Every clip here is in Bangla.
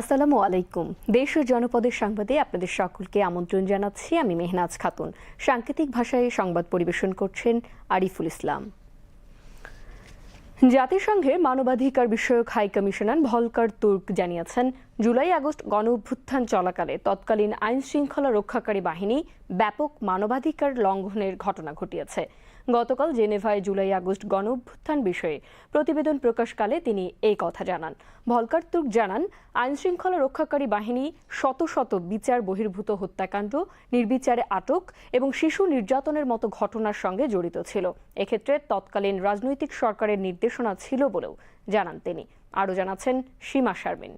আসসালামু আলাইকুম। দেশ ও জনপদের সংবাদে আপনাদের সকলকে আমন্ত্রণ জানাচ্ছি। আমি মেহনাজ খাতুন। সাংকেতিক ভাষায় সংবাদ পরিবেশন করছেন আরিফুল ইসলাম। জাতিসংঘের মানবাধিকার বিষয়ক হাই কমিশনার ভলকার তুর্ক জানিয়েছেন, জুলাই আগস্ট গণ অভ্যুত্থান চলাকালে তৎকালীন আইন শৃঙ্খলা রক্ষাকারী বাহিনী ব্যাপক মানবাধিকার লঙ্ঘনের ঘটনা ঘটিয়েছে। গতকাল জেনেভায় জুলাই আগস্ট গণ অভ্যুত্থান বিষয়ে প্রতিবেদন প্রকাশকালে তিনি এই কথা জানান। ভলকার তুর্ক জানান, আইনশৃঙ্খলা রক্ষাকারী বাহিনী শত শত বিচার বহির্ভূত হত্যাকাণ্ড, নির্বিচারে আটক এবং শিশু নির্যাতনের মতো ঘটনার সঙ্গে জড়িত ছিল। এক্ষেত্রে তৎকালীন রাজনৈতিক সরকারের নির্দেশনা ছিল বলেও জানান তিনি। আরও জানাচ্ছেন সীমা শারমিন।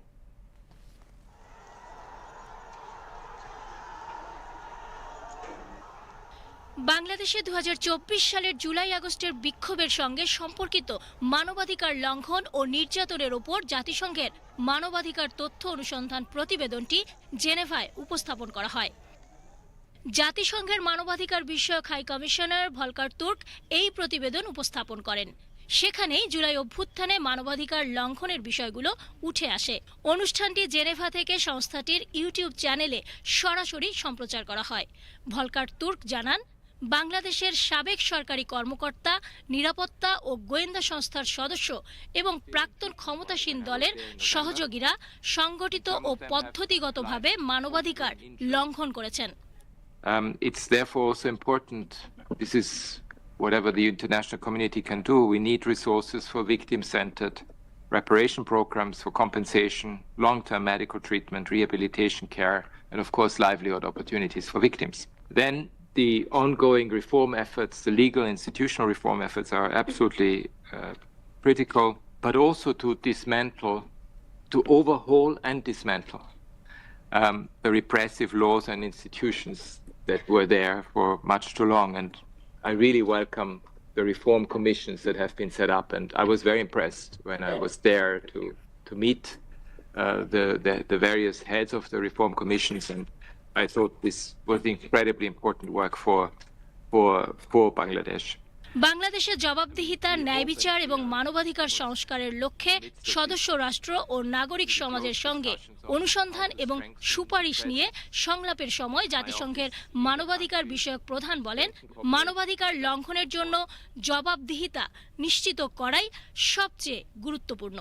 বাংলাদেশে দু হাজার চব্বিশ সালের জুলাই আগস্টের বিক্ষোভের সঙ্গে সম্পর্কিত মানবাধিকার লঙ্ঘন ও নির্যাতনের ওপর জাতিসংঘের মানবাধিকার তথ্য অনুসন্ধান প্রতিবেদনটি জেনেভায় উপস্থাপন করা হয়। জাতিসংঘের মানবাধিকার বিষয়ক হাই কমিশনার ভলকার তুর্ক এই প্রতিবেদন উপস্থাপন করেন। সেখানেই জুলাই অভ্যুত্থানে মানবাধিকার লঙ্ঘনের বিষয়গুলো উঠে আসে। অনুষ্ঠানটি জেনেভা থেকে সংস্থাটির ইউটিউব চ্যানেলে সরাসরি সম্প্রচার করা হয়। ভলকার তুর্ক জানান বাংলাদেশের সাবেক সরকারি কর্মকর্তা নিরাপত্তা ও গোয়েন্দা সংস্থার সদস্য এবং প্রাক্তন ক্ষমতাসীন দলের সহযোগীরা সংগঠিত ও পদ্ধতিগতভাবে মানবাধিকার লঙ্ঘন করেছেন Um, whatever the international community can do. We need resources for victim centered reparation programs for compensation, long term medical treatment, rehabilitation care, and of course, livelihood opportunities for victims. Then the ongoing reform efforts, the legal institutional reform efforts are absolutely uh, critical, but also to dismantle, to overhaul and dismantle um, the repressive laws and institutions that were there for much too long. And I really welcome the reform commissions that have been set up. And I was very impressed when I was there to, to meet uh, the, the, the various heads of the reform commissions. And I thought this was incredibly important work for, for, for Bangladesh. বাংলাদেশে জবাবদিহিতা ন্যায় বিচার এবং মানবাধিকার সংস্কারের লক্ষ্যে সদস্য রাষ্ট্র ও নাগরিক সমাজের সঙ্গে অনুসন্ধান এবং সুপারিশ নিয়ে সংলাপের সময় জাতিসংঘের মানবাধিকার বিষয়ক প্রধান বলেন মানবাধিকার লঙ্ঘনের জন্য জবাবদিহিতা নিশ্চিত করাই সবচেয়ে গুরুত্বপূর্ণ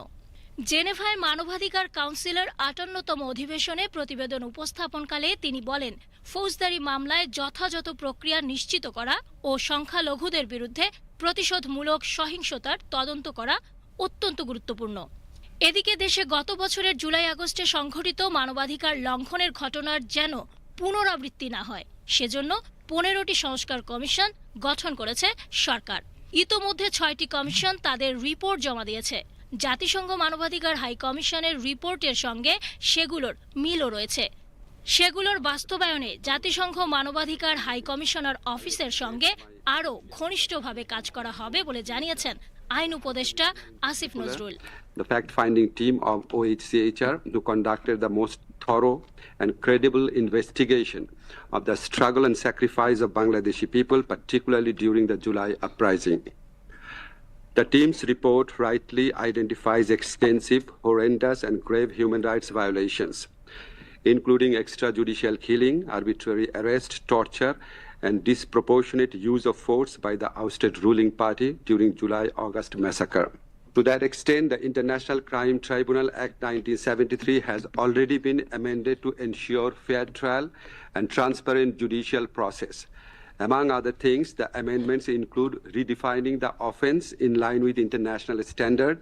জেনেভায় মানবাধিকার কাউন্সিলের আটান্নতম অধিবেশনে প্রতিবেদন উপস্থাপনকালে তিনি বলেন, ফৌজদারি মামলায় যথাযথ প্রক্রিয়া নিশ্চিত করা ও সংখ্যালঘুদের বিরুদ্ধে প্রতিশোধমূলক সহিংসতার তদন্ত করা অত্যন্ত গুরুত্বপূর্ণ। এদিকে দেশে গত বছরের জুলাই আগস্টে সংঘটিত মানবাধিকার লঙ্ঘনের ঘটনার যেন পুনরাবৃত্তি না হয়, সেজন্য পনেরোটি সংস্কার কমিশন গঠন করেছে সরকার। ইতোমধ্যে ছয়টি কমিশন তাদের রিপোর্ট জমা দিয়েছে। জাতিসংঘ মানবাধিকার হাই কমিশনের রিপোর্টের সঙ্গে সেগুলোর মিলও রয়েছে সেগুলোর বাস্তবায়নে জাতিসংঘ মানবাধিকার হাই কমিশনার অফিসের সঙ্গে আরও ঘনিষ্ঠভাবে কাজ করা হবে বলে জানিয়েছেন আইন উপদেষ্টা Asif Nazrul the fact-finding team of OHCHR who conducted the most thorough and credible investigation of the struggle and sacrifice of Bangladeshi people, particularly during the July uprising. The team's report rightly identifies extensive, horrendous, and grave human rights violations, including extrajudicial killing, arbitrary arrest, torture, and disproportionate use of force by the ousted ruling party during July-August massacre. To that extent, the International Crime Tribunal Act 1973 has already been amended to ensure fair trial and transparent judicial process. Among other things, the amendments include redefining the offense in line with international standard,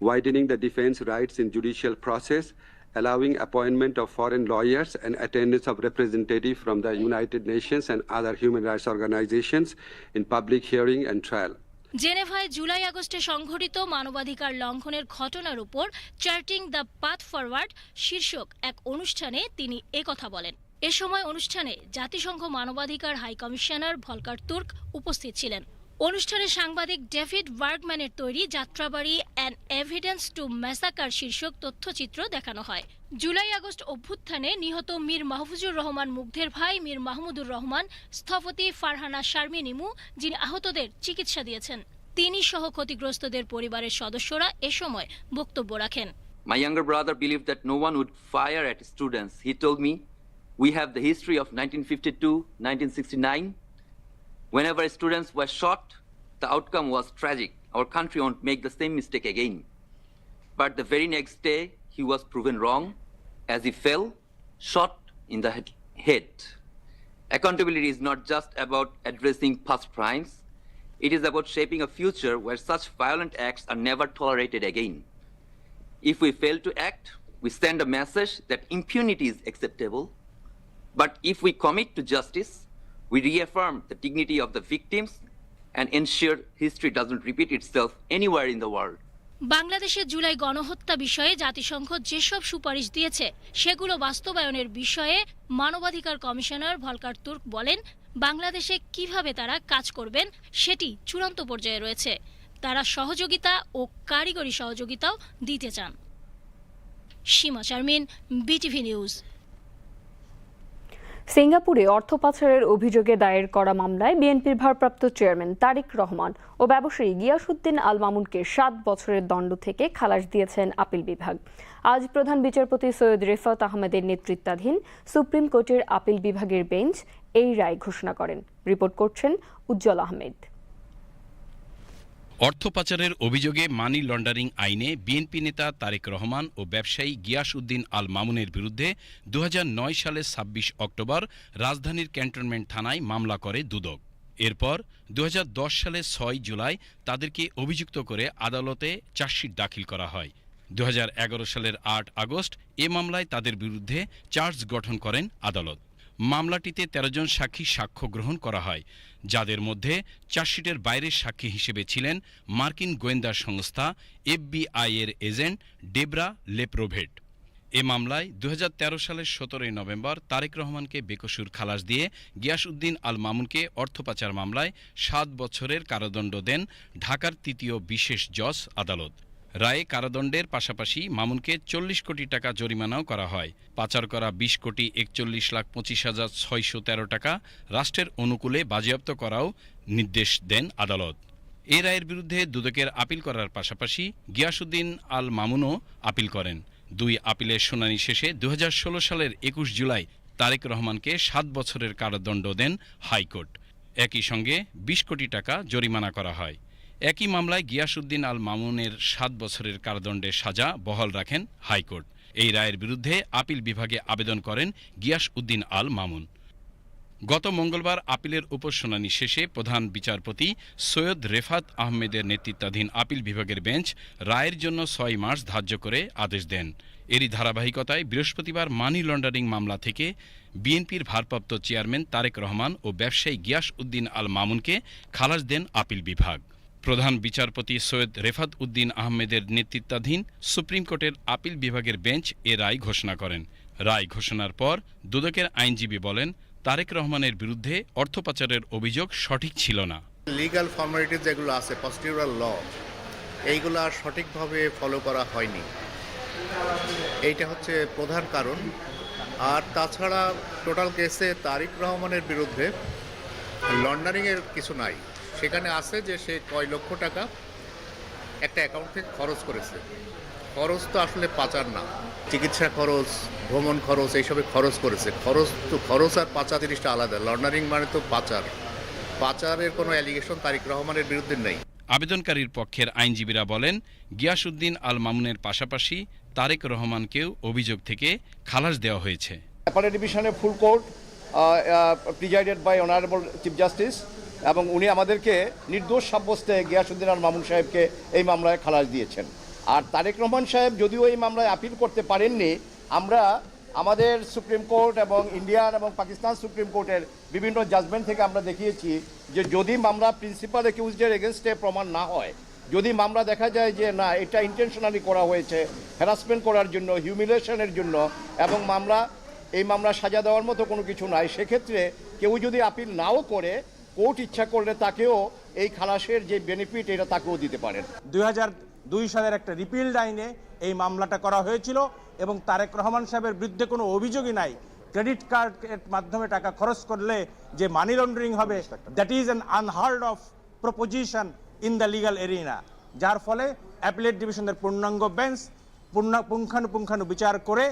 widening the defense rights in judicial process, allowing appointment of foreign lawyers and attendance of representatives from the United Nations and other human rights organizations in public hearing and trial. জেনেভায় জুলাই আগস্টে সংঘটিত মানবাধিকার লঙ্ঘনের ঘটনার উপর চার্টিং দ্য পাথ ফরওয়ার্ড শীর্ষক এক অনুষ্ঠানে তিনি একথা বলেন এ সময় অনুষ্ঠানে জাতিসংঘ মানবাধিকার হাই কমিশনার ভলকার তুর্ক উপস্থিত ছিলেন। অনুষ্ঠানে সাংবাদিক ডেভিড বার্গম্যানের তৈরি Jatrabari an evidence to massacre শীর্ষক তথ্যচিত্র দেখানো হয়। জুলাই আগস্ট অভ্যুত্থানে নিহত মীর মাহফুজুর রহমান মুগ্ধের ভাই মীর মাহমুদুর রহমান স্থপতি ফারহানা শারমিন ইমু যিনি আহতদের চিকিৎসা দিয়েছেন। তিনি সহ ক্ষতিগ্রস্তদের পরিবারের সদস্যরা এ সময় বক্তব্য রাখেন। My younger brother believed that no one would fire at students. He told me, We have the history of 1952, 1969. Whenever students were shot, the outcome was tragic. Our country won't make the same mistake again. But the very next day, he was proven wrong as he fell, shot in the head-. Accountability is not just about addressing past crimes, it is about shaping a future where such violent acts are never tolerated again. If we fail to act, we send a message that impunity is acceptable. But if we commit to justice, we reaffirm the dignity of the victims and ensure history doesn't repeat itself anywhere in the world. বাংলাদেশের জুলাই গণহত্যা বিষয়ে জাতিসংঘ যেসব সুপারিশ দিয়েছে সেগুলো বাস্তবায়নের বিষয়ে মানবাধিকার কমিশনার ভলকার তুর্ক বলেন বাংলাদেশে কীভাবে তারা কাজ করবেন সেটি চূড়ান্ত পর্যায়ে রয়েছে। তারা সহযোগিতা ও কারিগরি সহযোগিতাও দিতে চান। Seema Sharmin BTV news. সিঙ্গাপুরে অর্থ পাচারের অভিযোগে দায়ের করা মামলায় বিএনপির ভারপ্রাপ্ত চেয়ারম্যান তারিক রহমান ও ব্যবসায়ী গিয়াসুদ্দিন আল মামুনকে সাত বছরের দণ্ড থেকে খালাস দিয়েছেন আপিল বিভাগ। আজ প্রধান বিচারপতি সৈয়দ রেফাত আহমেদের নেতৃত্বাধীন সুপ্রিম কোর্টের আপিল বিভাগের বেঞ্চ এই রায় ঘোষণা করেন। রিপোর্ট করছেন উজ্জ্বল আহমেদ। অর্থ পাচারের অভিযোগে মানি লন্ডারিং আইনে বিএনপি নেতা তারেক রহমান ও ব্যবসায়ী গিয়াস উদ্দিন আল মামুনের বিরুদ্ধে দু সালের ছাব্বিশ অক্টোবর রাজধানীর ক্যান্টনমেন্ট থানায় মামলা করে দুদক। এরপর দুহাজার দশ সালের ছয় জুলাই তাদেরকে অভিযুক্ত করে আদালতে চার্জশিট দাখিল করা হয়। দু হাজার এগারো সালের আট আগস্ট এ মামলায় তাদের বিরুদ্ধে চার্জ গঠন করেন আদালত। মামলাটিতে ১৩ জন সাক্ষী সাক্ষ্য গ্রহণ করা হয়। যাদের মধ্যে চার্জশিটের বাইরের সাক্ষী হিসেবে ছিলেন মার্কিন গোয়েন্দা সংস্থা এফবিআই এর এজেন্ট ডেবরা লেপ্রোভেট। এ মামলায় দু হাজার তেরো সালের সতেরোই নভেম্বর তারেক রহমানকে বেকসুর খালাস দিয়ে গিয়াসউদ্দিন আল মামুনকে অর্থ পাচার মামলায় সাত বছরের কারাদণ্ড দেন ঢাকার তৃতীয় বিশেষ জজ আদালত। রায়ে কারাদণ্ডের পাশাপাশি মামুনকে চল্লিশ কোটি টাকা জরিমানাও করা হয়। পাচার করা বিশ কোটি একচল্লিশ লাখ পঁচিশ হাজার ছয়শো তেরো টাকা রাষ্ট্রের অনুকূলে বাজেয়াপ্ত করাও নির্দেশ দেন আদালত। এ রায়ের বিরুদ্ধে দুদকের আপিল করার পাশাপাশি গিয়াসুদ্দিন আল মামুনও আপিল করেন। দুই আপিলের শুনানি শেষে দু হাজার ষোলো সালের একুশ জুলাই তারেক রহমানকে সাত বছরের কারাদণ্ড দেন হাইকোর্ট। একই সঙ্গে বিশ কোটি টাকা জরিমানা করা হয়। একই মামলায় গিয়াসউদ্দিন আল মামুনের সাত বছরের কারাদণ্ডের সাজা বহাল রাখেন হাইকোর্ট। এই রায়ের বিরুদ্ধে আপিল বিভাগে আবেদন করেন গিয়াস উদ্দিন আল মামুন। গত মঙ্গলবার আপিলের উপর শুনানি শেষে প্রধান বিচারপতি সৈয়দ রেফাত আহমেদের নেতৃত্বাধীন আপিল বিভাগের বেঞ্চ রায়ের জন্য ছয় মাস ধার্য করে আদেশ দেন। এরই ধারাবাহিকতায় বৃহস্পতিবার মানি লন্ডারিং মামলা থেকে বিএনপির ভারপ্রাপ্ত চেয়ারম্যান তারেক রহমান ও ব্যবসায়ী গিয়াস উদ্দিন আল মামুনকে খালাস দেন আপিল বিভাগ। প্রধান বিচারপতি সৈয়দ রেফাত উদ্দিন আহমেদের নেতৃত্বাধীন সুপ্রিম কোর্টের আপিল বিভাগের বেঞ্চ এ রায় ঘোষণা করেন। রায় ঘোষণার পর দুদকের আইনজীবী বলেন, তারেক রহমানের বিরুদ্ধে অর্থ পাচারের অভিযোগ সঠিক ছিল না। লিগাল ফর্মালিটিস যেগুলো আছে পস্টিউরাল ল, এইগুলো সঠিকভাবে ফলো করা হয়নি। এইটা হচ্ছে প্রধান কারণ। আর তাছাড়া টোটাল কেসে তারিক রহমানের বিরুদ্ধে লন্ডারিংয়ের কিছু নাই। সেখানে আছে যে সে কয় লক্ষ টাকা একটা অ্যাকাউন্ট থেকে খরচ করেছে। খরচ তো আসলে পাচার না। চিকিৎসা খরচ ভ্রমণ খরচ এইসবে খরচ করেছে। খরচ তো খরচ আর পাচার জিনিসটা আলাদা। লন্ডারিং মানে তো পাচার। পাচারের কোনো অ্যালিগেশন তারিক রহমানের বিরুদ্ধে নেই। আবেদনকারীর পক্ষের আইনজীবীরা বলেন গিয়াসউদ্দিন আল মামুনের পাশাপাশি তারেক রহমানকেও অভিযোগ থেকে খালাস দেওয়া হয়েছে। অ্যাপারেট ডিভিশনের full court presided by honourable chief justice এবং উনি আমাদেরকে নির্দোষ সাব্যস্তে গিয়াসুদ্দিন আল মামুন সাহেবকে এই মামলায় খালাস দিয়েছেন। আর তারেক রহমান সাহেব যদিও এই মামলায় আপিল করতে পারেননি, আমরা আমাদের সুপ্রিম কোর্ট এবং ইন্ডিয়ান এবং পাকিস্তান সুপ্রিম কোর্টের বিভিন্ন জাজমেন্ট থেকে আমরা দেখিয়েছি যে যদি মামলা প্রিন্সিপাল একিউজডের এগেনস্টে প্রমাণ না হয়, যদি মামলা দেখা যায় যে না, এটা ইন্টেনশনালি করা হয়েছে হ্যারাসমেন্ট করার জন্য হিউমিলেশনের জন্য এবং মামলা, এই মামলা সাজা দেওয়ার মতো কোনো কিছু নাই, সেক্ষেত্রে কেউ যদি আপিল নাও করে কোর্ট ইচ্ছা করলে তাকেও এই খালাসের যে বেনিফিট এটা তাকেও দিতে পারেন। দুই দুই সালের একটা রিপিল্ড আইনে এই মামলাটা করা হয়েছিল এবং তারেক রহমান সাহেবের বিরুদ্ধে কোনো অভিযোগই নাই। ক্রেডিট কার্ডের মাধ্যমে টাকা খরচ করলে যে মানি লন্ডারিং হবে that is an unheard of proposition in the legal arena যার ফলে অ্যাপিলেট ডিভিশনের পূর্ণাঙ্গ বেঞ্চ পূর্ণা পুঙ্খানুপুঙ্খানু বিচার করে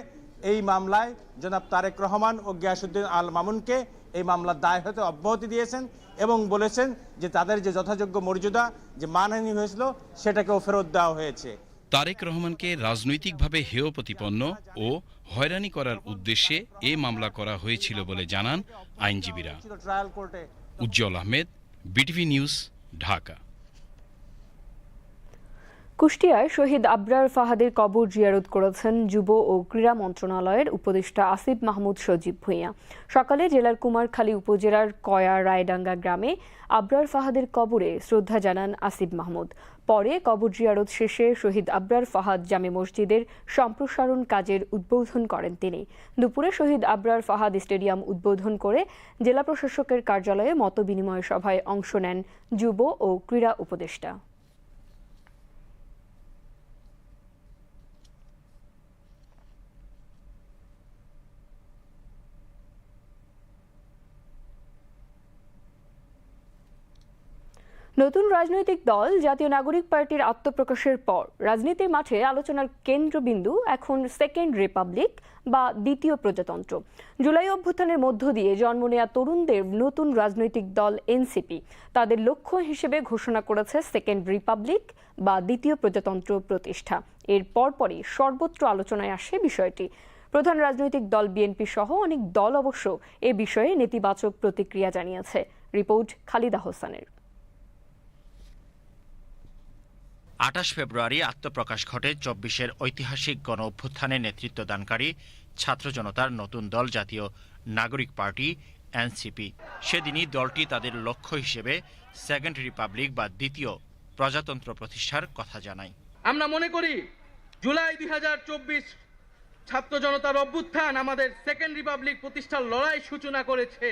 এই মামলায় জনাব তারেক রহমান ও গিয়াসুদ্দিন আল মামুনকে এই মামলার দায় হতে অব্যাহতি দিয়েছেন। এবং বলেছেন যে তাদের যে যথাযোগ্য মর্যাদা যে মানহানি হয়েছিল সেটাকেও ফেরত দেওয়া হয়েছে। তারেক রহমানকে রাজনৈতিকভাবে হেয় প্রতিপন্ন ও হয়রানি করার উদ্দেশ্যে এ মামলা করা হয়েছিল বলে জানান আইনজীবীরা। Ujjwal Ahmed BTV news Dhaka. কুষ্টিয়ায় শহীদ আবরার ফাহাদের কবর জিয়ারত করেছেন যুব ও ক্রীড়া মন্ত্রণালয়ের উপদেষ্টা আসিফ মাহমুদ সজীব ভূঁইয়া। সকালে জেলার কুমারখালী উপজেলার কয়া রায়ডাঙ্গা গ্রামে আবরার ফাহাদের কবরে শ্রদ্ধা জানান আসিফ মাহমুদ। পরে কবর জিয়ারত শেষে শহীদ আবরার ফাহাদ জামে মসজিদের সম্প্রসারণ কাজের উদ্বোধন করেন তিনি। দুপুরে শহীদ আবরার ফাহাদ স্টেডিয়াম উদ্বোধন করে জেলা প্রশাসকের কার্যালয়ে মতবিনিময় সভায় অংশ নেন যুব ও ক্রীড়া উপদেষ্টা। নতুন রাজনৈতিক দল জাতীয় নাগরিক পার্টির আত্মপ্রকাশের পর রাজনীতির মাঠে আলোচনার কেন্দ্রবিন্দু এখন সেকেন্ড রিপাবলিক বা দ্বিতীয় প্রজাতন্ত্র। জুলাই অভ্যুত্থানের মধ্য দিয়ে জন্ম নেয়া তরুণদের নতুন রাজনৈতিক দল এনসিপি। তাদের লক্ষ্য হিসেবে ঘোষণা করেছে সেকেন্ড রিপাবলিক বা দ্বিতীয় প্রজাতন্ত্র প্রতিষ্ঠা। এর পরপরই সর্বত্র আলোচনায় আসে বিষয়টি। প্রধান রাজনৈতিক দল বিএনপি সহ অনেক দল অবশ্য এ বিষয়ে নেতিবাচক প্রতিক্রিয়া জানিয়েছে। রিপোর্ট খালিদা হোসেনের। আটাশ ফেব্রুয়ারি আত্মপ্রকাশ ঘটে চব্বিশের ঐতিহাসিক গণ অভ্যুত্থানে নেতৃত্ব দানকারী ছাত্র জনতার নতুন দল জাতীয় নাগরিক পার্টি, এনসিপি। সেদিনই দলটি তাদের লক্ষ্য হিসেবে সেকেন্ড রিপাবলিক বা দ্বিতীয় প্রজাতন্ত্র প্রতিষ্ঠার কথা জানায়। আমরা মনে করি জুলাই দুই ছাত্র জনতার অভ্যুত্থান আমাদের সেকেন্ড রিপাবলিক প্রতিষ্ঠার লড়াই সূচনা করেছে।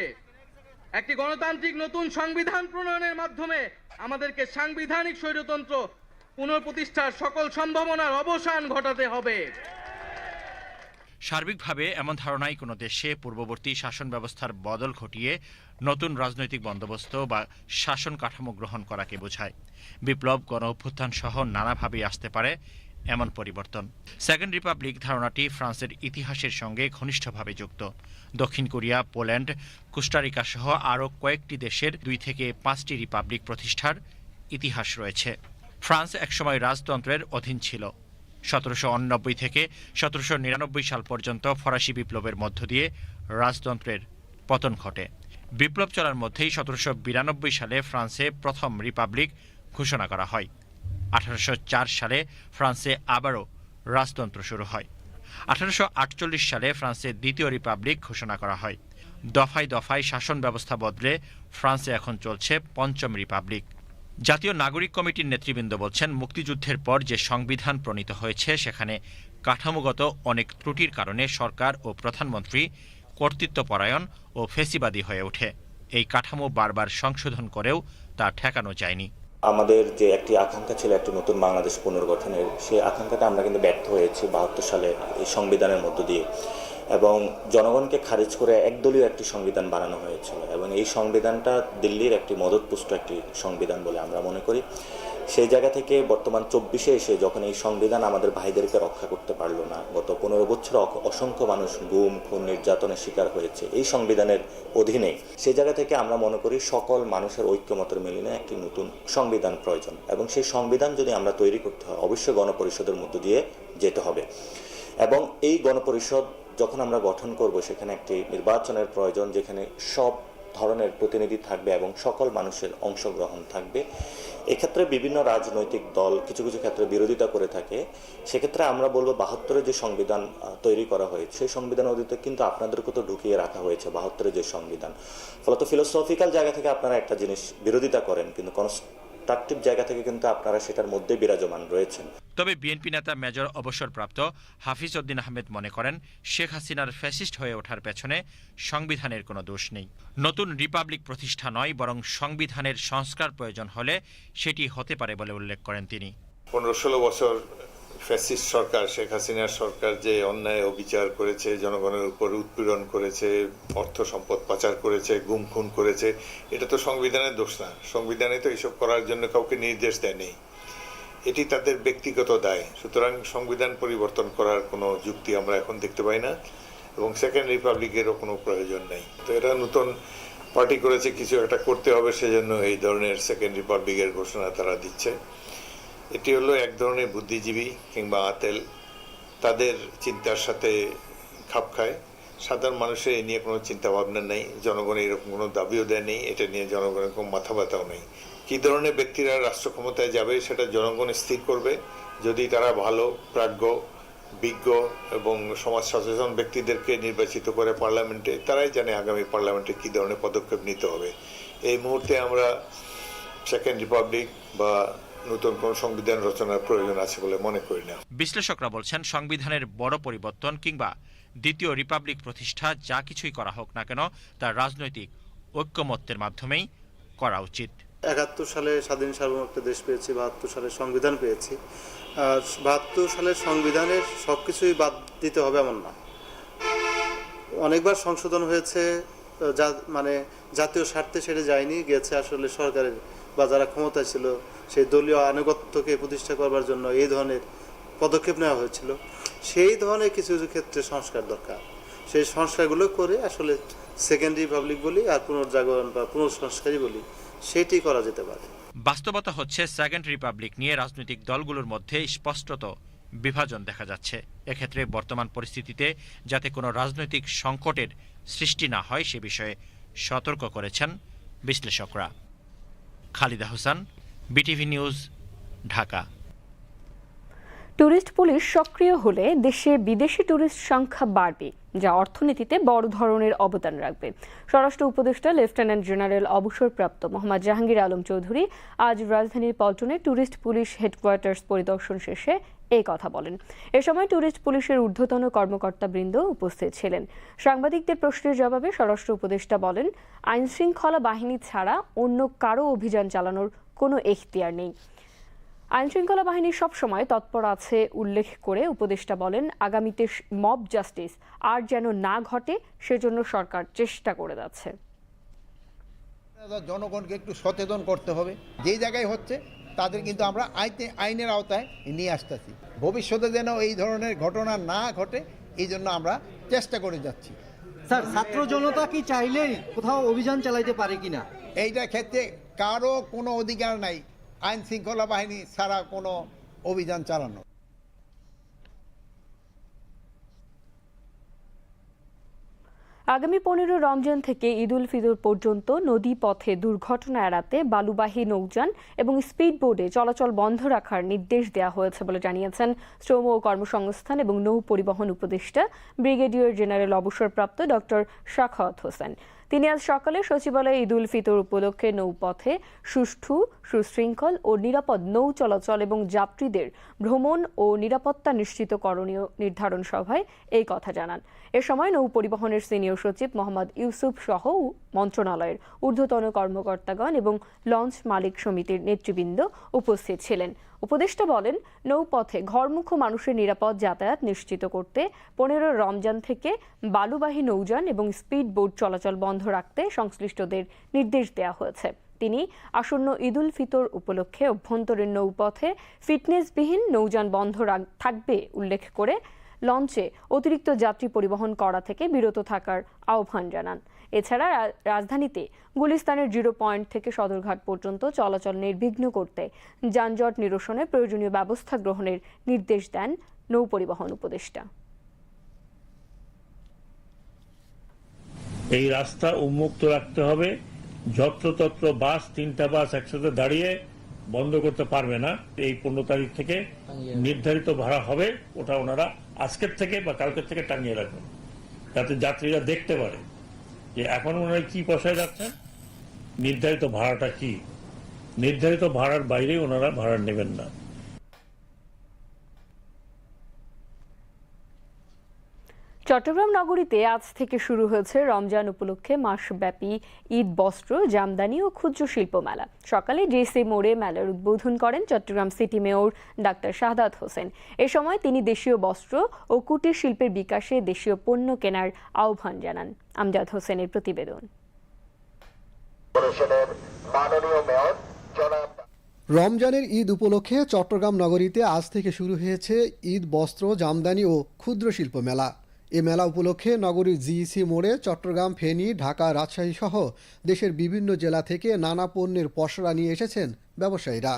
একটি গণতান্ত্রিক নতুন সংবিধান প্রণয়নের মাধ্যমে আমাদেরকে সাংবিধানিক স্বৈরতন্ত্র পুনঃপ্রতিষ্ঠার সকল সম্ভাবনার অবসান ঘটাতে হবে। সার্বিকভাবে এমন ধারণাই কোনো দেশে পূর্ববর্তী শাসন ব্যবস্থার বদল ঘটিয়ে নতুন রাজনৈতিক বন্দোবস্ত বা শাসন কাঠামো গ্রহণ করাকে বোঝায়। বিপ্লব গণ অভ্যুত্থান সহ নানাভাবেই আসতে পারে এমন পরিবর্তন। সেকেন্ড রিপাবলিক ধারণাটি ফ্রান্সের ইতিহাসের সঙ্গে ঘনিষ্ঠভাবে যুক্ত। দক্ষিণ কোরিয়া, পোল্যান্ড, কোস্টারিকা সহ আরও কয়েকটি দেশের দুই থেকে পাঁচটি রিপাবলিক প্রতিষ্ঠার ইতিহাস রয়েছে। ফ্রান্স একসময় রাজতন্ত্রের অধীন ছিল। সতেরোশো উননব্বই থেকে সতেরোশো নিরানব্বই সাল পর্যন্ত ফরাসি বিপ্লবের মধ্য দিয়ে রাজতন্ত্রের পতন ঘটে। বিপ্লব চলার মধ্যেই সতেরোশো বিরানব্বই সালে ফ্রান্সে প্রথম রিপাবলিক ঘোষণা করা হয়। আঠারোশো চার সালে ফ্রান্সে আবারও রাজতন্ত্র শুরু হয়। আঠারোশো আটচল্লিশ সালে ফ্রান্সে দ্বিতীয় রিপাবলিক ঘোষণা করা হয়। দফায় দফায় শাসন ব্যবস্থা বদলে ফ্রান্সে এখন চলছে পঞ্চম রিপাবলিক। জাতীয় নাগরিক কমিটির নেতৃবৃন্দ বলছেন, মুক্তিযুদ্ধের পর যে সংবিধান প্রণীত হয়েছে, সেখানে কাঠামোগত অনেক ত্রুটির কারণে সরকার ও প্রধানমন্ত্রী কর্তৃত্বপরায়ণ ও ফেসিবাদী হয়ে ওঠে। এই কাঠামো বারবার সংশোধন করেও তা ঠেকানো যায়নি। আমাদের যে একটি আকাঙ্ক্ষা ছিল, একটি নতুন বাংলাদেশ পুনর্গঠনের, সেই আকাঙ্ক্ষাটা আমরা কিন্তু ব্যর্থ হয়েছি বাহাত্তর সালে এই সংবিধানের মধ্য দিয়ে। এবং জনগণকে খারিজ করে একদলীয় একটি সংবিধান বানানো হয়েছিল এবং এই সংবিধানটা দিল্লির একটি মদতপুষ্ট একটি সংবিধান বলে আমরা মনে করি। সেই জায়গা থেকে বর্তমান চব্বিশে এসে যখন এই সংবিধান আমাদের ভাইদেরকে রক্ষা করতে পারল না, গত পনেরো বছর অসংখ্য মানুষ গুম, খুন, নির্যাতনের শিকার হয়েছে এই সংবিধানের অধীনে। সেই জায়গা থেকে আমরা মনে করি সকল মানুষের ঐক্যমতের মিলিয়ে একটি নতুন সংবিধান প্রয়োজন এবং সেই সংবিধান যদি আমরা তৈরি করতে হয়, অবশ্যই গণপরিষদের মধ্য দিয়ে যেতে হবে। এবং এই গণপরিষদ যখন আমরা গঠন করব সেখানে একটি নির্বাচনের প্রয়োজন যেখানে সব ধরনের প্রতিনিধি থাকবে এবং সকল মানুষের অংশগ্রহণ থাকবে, এক্ষেত্রে বিভিন্ন রাজনৈতিক দল কিছু কিছু ক্ষেত্রে বিরোধিতা করে থাকে। সেক্ষেত্রে আমরা বলব বাহাত্তরে যে সংবিধান তৈরি করা হয়েছে, সেই সংবিধান অধীতে কিন্তু আপনাদেরকে তো ঢুকিয়ে রাখা হয়েছে বাহাত্তরে যে সংবিধান। ফলত ফিলোসফিক্যাল জায়গা থেকে আপনারা একটা জিনিস বিরোধিতা করেন, কিন্তু কনস্ট্রাকটিভ জায়গা থেকে কিন্তু আপনারা সেটার মধ্যে বিরাজমান রয়েছেন। তবে বিএনপি নেতা মেজর অবসরপ্রাপ্ত হাফিজ উদ্দিন আহমেদ মনে করেন শেখ হাসিনার ফ্যাসিস্ট হয়ে ওঠার পেছনে সংবিধানের কোনো দোষ নেই। নতুন রিপাবলিক প্রতিষ্ঠা নয় বরং সংবিধানের সংস্কার প্রয়োজন হলে সেটি হতে পারে বলে উল্লেখ করেন তিনি। পনেরো ষোলো বছর ফ্যাসিস্ট সরকার, শেখ হাসিনার সরকার যে অন্যায় অবিচার করেছে, জনগণের উপর উৎপীড়ন করেছে, অর্থ সম্পদ পাচার করেছে, গুম খুন করেছে, এটা তো সংবিধানের দোষ না। সংবিধানে তো এইসব করার জন্য কাউকে নির্দেশ দেয়নি। এটি তাদের ব্যক্তিগত দায়। সুতরাং সংবিধান পরিবর্তন করার কোনো যুক্তি আমরা এখন দেখতে পাই না এবং সেকেন্ড রিপাবলিকেরও কোনো প্রয়োজন নেই। তো এরা নতুন পার্টি করেছে, কিছু একটা করতে হবে, সেজন্য এই ধরনের সেকেন্ড রিপাবলিকের ঘোষণা তারা দিচ্ছে। এটি হলো এক ধরনের বুদ্ধিজীবী কিংবা আতেল। তাদের চিন্তার সাথে খাপ খায়। সাধারণ মানুষের এই নিয়ে কোনো চিন্তা ভাবনা নেই। জনগণ এরকম কোনো দাবিও দেয় নেই। এটা নিয়ে জনগণের কোনো মাথা ব্যথাও নেই। কী ধরনের ব্যক্তিরা রাষ্ট্র ক্ষমতায় যাবে সেটা জনগণ স্থির করবে। যদি তারা ভালো, প্রাজ্ঞ, বিজ্ঞ এবং সমাজ সচেতন ব্যক্তিদেরকে নির্বাচিত করে পার্লামেন্টে, তারাই জানে আগামী পার্লামেন্টে কী ধরনের পদক্ষেপ নিতে হবে। এই মুহূর্তে আমরা সেকেন্ড রিপাবলিক বা নতুন কোনো সংবিধান রচনার প্রয়োজন আছে বলে মনে করি না। বিশ্লেষকরা বলছেন সংবিধানের বড় পরিবর্তন কিংবা দ্বিতীয় রিপাবলিক প্রতিষ্ঠা যা কিছুই করা হোক না কেন তার রাজনৈতিক ঐক্যমত্যের মাধ্যমেই করা উচিত। একাত্তর সালে স্বাধীন সার্বভৌম একটা দেশ পেয়েছি বাহাত্তর সালে সংবিধান পেয়েছি। আর বাহাত্তর সালের সংবিধানের সব কিছুই বাদ দিতে হবে এমন না। অনেকবার সংশোধন হয়েছে যা মানে জাতীয় স্বার্থে সেটা যায়নি গেছে আসলে সরকারের বা যারা ক্ষমতায় ছিল, সেই দলীয় আনুগত্যকে প্রতিষ্ঠা করবার জন্য এই ধরনের পদক্ষেপ নেওয়া হয়েছিল। সেই ধরনের কিছু কিছু ক্ষেত্রে সংস্কার দরকার। সেই সংস্কারগুলো করে আসলে সেকেন্ড রিপাবলিক বলি আর পুনর্জাগরণ বা পুনঃসংস্কারই বলি, সেটি করা যেতে পারে। বাস্তবতা হচ্ছে সেকেন্ড রিপাবলিক নিয়ে রাজনৈতিক দলগুলোর মধ্যে স্পষ্টত বিভাজন দেখা যাচ্ছে। এক্ষেত্রে বর্তমান পরিস্থিতিতে যাতে কোনো রাজনৈতিক সংকটের সৃষ্টি না হয়, সে বিষয়ে সতর্ক করেছেন বিশ্লেষকরা। Khalida Hossain, BTV news, Dhaka. Tourist police সক্রিয় হলে দেশে বিদেশি ট্যুরিস্ট সংখ্যা বাড়বে, যা অর্থনীতিতে বড় ধরনের অবদান রাখবে। স্বরাষ্ট্র উপদেষ্টা, লেফটেন্যান্ট জেনারেল অবসরপ্রাপ্ত মোহাম্মদ জাহাঙ্গীর আলম চৌধুরী আজ রাজধানীর পল্টনে ট্যুরিস্ট পুলিশ হেডকোয়ার্টার্স পরিদর্শন শেষে এই কথা বলেন। এ সময় ট্যুরিস্ট পুলিশের ঊর্ধ্বতন কর্মকর্তাবৃন্দ উপস্থিত ছিলেন। সাংবাদিকদের প্রশ্নের জবাবে স্বরাষ্ট্র উপদেষ্টা বলেন, আইনশৃঙ্খলা বাহিনী ছাড়া অন্য কারও অভিযান চালানোর কোনো এখতিয়ার নেই। আইনশৃঙ্খলা বাহিনী সবসময় তৎপর আছে উল্লেখ করে উপদেষ্টা বলেন, আগামীতে মব জাস্টিস আর যেন না ঘটে সেজন্য সরকার চেষ্টা করে যাচ্ছে। জনগণকে একটু সচেতন করতে হবে। যেই জায়গায় হচ্ছে তাদের কিন্তু আমরা আইতে আইনের আওতায় নিয়ে আসতেছি। ভবিষ্যতে যেন এই ধরনের ঘটনা না ঘটে এই জন্য আমরা চেষ্টা করে যাচ্ছি। স্যার ছাত্র জনতা কি চাইলেই কোথাও অভিযান চালাইতে পারে কি না এইটা ক্ষেত্রে কারও কোনো অধিকার নাই। আইন শৃঙ্খলা বাহিনী ছাড়া কোনো অভিযান চালানো। আগামী পনেরো রমজান থেকে ঈদ উল ফিতর পর্যন্ত নদী পথে দুর্ঘটনা এড়াতে বালুবাহী নৌযান এবং স্পিড বোর্ডে চলাচল বন্ধ রাখার নির্দেশ দেওয়া হয়েছে বলে জানিয়েছেন শ্রম ও কর্মসংস্থান এবং নৌ পরিবহন উপদেষ্টা ব্রিগেডিয়ার জেনারেল অবসরপ্রাপ্ত ডক্টর শাখাওয়াত হোসেন। তিনি আজ সকালে সচিবালয়ে ঈদ উল ফিতর উপলক্ষে নৌপথে সুষ্ঠু, সুশৃঙ্খল ও নিরাপদ নৌ চলাচল এবং যাত্রীদের ভ্রমণ ও নিরাপত্তা নিশ্চিত করণীয় নির্ধারণ সভায় এই কথা জানান। এ সময় নৌ পরিবহনের সিনিয়র সচিব মোহাম্মদ ইউসুফ সহ মন্ত্রণালয়ের ঊর্ধ্বতন কর্মকর্তাগণ এবং লঞ্চ মালিক সমিতির নেতৃবৃন্দ উপস্থিত ছিলেন। উপদেষ্টা বলেন, নৌপথে ঘরমুখ মানুষের নিরাপদ যাতায়াত নিশ্চিত করতে পনেরো রমজান থেকে বালুবাহী নৌযান এবং স্পিড বোট চলাচল বন্ধ রাখতে সংশ্লিষ্টদের নির্দেশ দেওয়া হয়েছে। তিনি আসন্ন ঈদুল ফিতর উপলক্ষে অভ্যন্তরীণ নৌপথে ফিটনেসবিহীন নৌযান বন্ধ থাকবে উল্লেখ করে লঞ্চে অতিরিক্ত যাত্রী পরিবহন করা থেকে বিরত থাকার আহ্বান জানান। এছাড়া রাজধানীতে গুলিস্তানের জিরো পয়েন্ট থেকে সদরঘাট পর্যন্ত চলাচল নির্বিঘ্ন করতে যানজট নিরসনে প্রয়োজনীয় ব্যবস্থা গ্রহণের নির্দেশ দেন নৌ পরিবহন উপদেষ্টা। এই রাস্তা উন্মুক্ত রাখতে হবে। যত্রতত্র বাস, তিনটা বাস একসাথে দাঁড়িয়ে বন্ধ করতে পারবে না। এই পনেরো তারিখ থেকে নির্ধারিত ভাড়া হবে। ওটা ওনারা আজকের থেকে বা কালকের থেকে টাঙিয়ে রাখবেন। যাতে যাত্রীরা দেখতে পারে। যে এখন ওনারা কি পয়সায় যাচ্ছেন নির্ধারিত ভাড়াটা কি? নির্ধারিত ভাড়ার বাইরে ওনারা ভাড়া নেবেন না। চট্টগ্রাম নগরীতে আজ থেকে শুরু হয়েছে রমজান উপলক্ষে মাসব্যাপী ঈদ বস্ত্র জামদানি ও ক্ষুদ্র শিল্প মেলা সকালে ডিসি মোড়ে মেলার উদ্বোধন করেন Chattogram city mayor doctor Shahadat Hossain. এ সময় তিনি দেশীয় বস্ত্র ও কুটির শিল্পের বিকাশে দেশীয় পণ্য কেনার আহ্বান জানান। আমজাদ হোসেনের প্রতিবেদন। রমজানের ঈদ উপলক্ষে চট্টগ্রাম নগরীতে আজ থেকে শুরু হয়েছে ঈদ বস্ত্র জামদানি ও ক্ষুদ্র শিল্প মেলা এ মেলা উপলক্ষে নগরীর জিইসি মোড়ে চট্টগ্রাম, ফেনী, ঢাকা, রাজশাহী সহ দেশের বিভিন্ন জেলা থেকে নানা পণ্যের পসরা নিয়ে এসেছেন ব্যবসায়ীরা।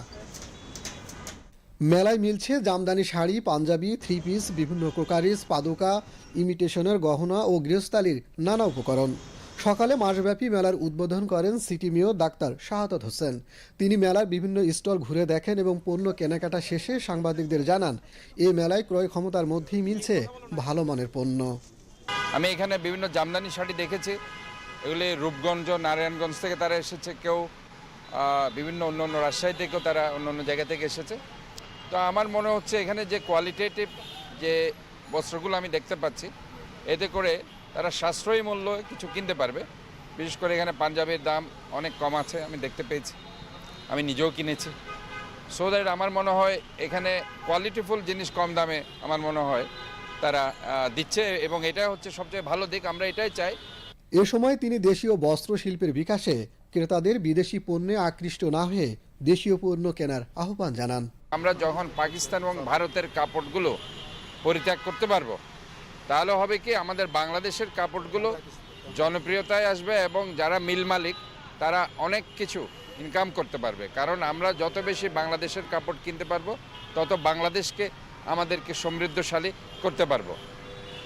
মেলায় মিলছে জামদানি শাড়ি, পাঞ্জাবি থ্রি পিস বিভিন্ন ক্রোকারিস পাদুকা, ইমিটেশনের গহনা ও গৃহস্থালির নানা উপকরণ। সকালে মাসব্যাপী মেলার উদ্বোধন করেন city mayor doctor Shahadat Hossain. তিনি মেলার বিভিন্ন স্টল ঘুরে দেখেন এবং পণ্য কেনাকাটা শেষে সাংবাদিকদের জানান, এ মেলায় ক্রয় ক্ষমতার মধ্যেই মিলছে ভালো মানের পণ্য। আমি এখানে বিভিন্ন জামদানি শাড়ি দেখেছি। এগুলি রূপগঞ্জ, নারায়ণগঞ্জ থেকে তারা এসেছে, কেউ বিভিন্ন অন্য অন্য রাজশাহী থেকেও তারা অন্য অন্য জায়গা থেকে এসেছে। তো আমার মনে হচ্ছে এখানে যে কোয়ালিটেটিভ যে বস্ত্রগুলো আমি দেখতে পাচ্ছি, এতে করে তারা সাশ্রয়ী মূল্য কিছু কিনতে পারবে। বিশেষ করে এখানে পাঞ্জাবের দাম অনেক কম আছে আমি দেখতে পেয়েছি। আমি নিজেও কিনেছি। সো দ্যাট আমার মনে হয় এখানে কোয়ালিটিফুল জিনিস কম দামে আমার মনে হয় তারা দিচ্ছে এবং এটা হচ্ছে সবচেয়ে ভালো দিক আমরা এটাই চাই। এ সময় তিনি দেশীয় বস্ত্র শিল্পের বিকাশে ক্রেতাদের বিদেশি পণ্যে আকৃষ্ট না হয়ে দেশীয় পণ্য কেনার আহ্বান জানান। আমরা যখন পাকিস্তান এবং ভারতের কাপড়গুলো পরিত্যাগ করতে পারব তাহলে হবে কি আমাদের বাংলাদেশের কাপড়গুলো জনপ্রিয়তায় আসবে এবং যারা মিল মালিক তারা অনেক কিছু ইনকাম করতে পারবে। কারণ আমরা যত বেশি বাংলাদেশের কাপড় কিনতে পারব তত বাংলাদেশকে আমাদেরকে সমৃদ্ধশালী করতে পারব।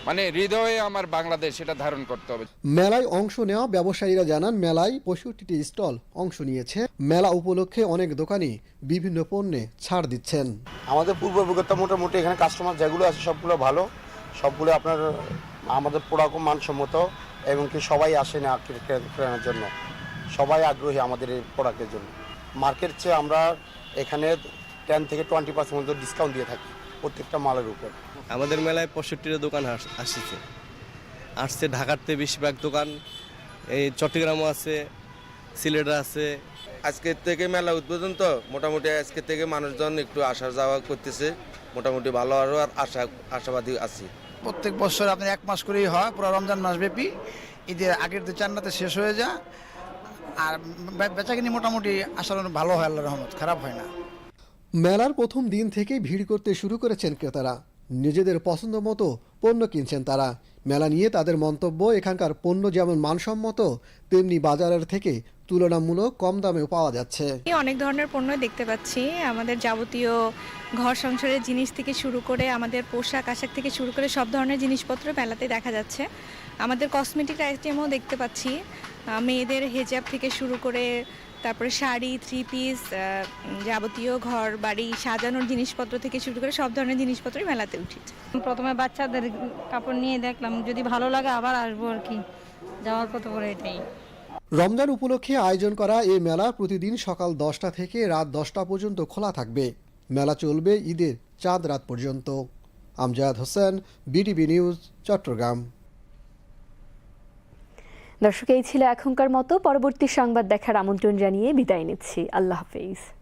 মানে হৃদয়ে আমার বাংলাদেশ এটা ধারণ করতে হবে। মেলায় অংশ নেওয়া ব্যবসায়ীরা জানান মেলায় পঁয়ষট্টিটি স্টল অংশ নিয়েছে। মেলা উপলক্ষে অনেক দোকানি বিভিন্ন পণ্যে ছাড় দিচ্ছেন। আমাদের পূর্ব অভিজ্ঞতা মোটামুটি এখানে কাস্টমার যেগুলো আছে সবগুলো ভালো। সবগুলো আপনার আমাদের প্রোডাক্ট মানসম্মত এবং কি সবাই আসে না কেনার জন্য। সবাই আগ্রহী আমাদের এই প্রোডাক্টের জন্য। মার্কেট চেয়ে আমরা এখানে টেন থেকে টোয়েন্টি পার্সেন্ট মতো ডিসকাউন্ট দিয়ে থাকি প্রত্যেকটা মালের উপর। আমাদের মেলায় পঁয়ষট্টিটা দোকান আস- আসছে। আসছে ঢাকাতে বেশিরভাগ দোকান। এই চট্টগ্রামও আছে সিলেটে আছে। আজকের থেকে মেলা উদ্বোধন তো মোটামুটি আজকের থেকে মানুষজন একটু আসা যাওয়া করতেছে। মোটামুটি ভালো আরও আর আশা আশাবাদী আছি। প্রত্যেক বছর আপনার এক মাস করেই হয়, পুরো রমজান মাস ব্যাপী ঈদের আগের দু চার রাতে শেষ হয়ে যায়। আর বেচাকিনি মোটামুটি আসার ভালো হয় আল্লাহ রহমত, খারাপ হয় না। মেলার প্রথম দিন থেকেই ভিড় করতে শুরু করেছেন ক্রেতারা। নিজেদের পছন্দ মতো পণ্য কিনছেন তারা। মেলা নিয়ে তাদের মন্তব্য, এখানকার পণ্য যেমন মানসম্মত, তেমনি বাজারের থেকে তুলনামূলক কম দামেও পাওয়া যাচ্ছে। অনেক ধরনের পণ্য দেখতে পাচ্ছি। আমাদের যাবতীয় ঘর সংসারের জিনিস থেকে শুরু করে আমাদের পোশাক আশাক থেকে শুরু করে সব ধরনের জিনিসপত্র মেলাতে দেখা যাচ্ছে। আমাদের কসমেটিক আইটেমও দেখতে পাচ্ছি। মেয়েদের হেজাব থেকে শুরু করে তারপরে শাড়ি থ্রি পিস যাবতীয় ঘর বাড়ি সাজানোর জিনিসপত্র থেকে শুরু করে সব ধরনের জিনিসপত্রই মেলাতে উঠেছে। প্রথমে বাচ্চাদের কাপড় নিয়ে দেখলাম যদি ভালো লাগে আবার আসব আর কি। যাওয়ার কত করে এটাই। রমজান উপলক্ষে আয়োজন করা এ মেলা প্রতিদিন সকাল দশটা থেকে রাত দশটা পর্যন্ত খোলা থাকবে। মেলা চলবে ঈদের চাঁদ রাত পর্যন্ত। Amjad Hossain, BTV news, Chattogram. দর্শক, এই ছিল এখনকার মতো। পরবর্তী সংবাদ দেখার আমন্ত্রণ জানিয়ে বিদায় নিচ্ছি। আল্লাহ হাফেজ।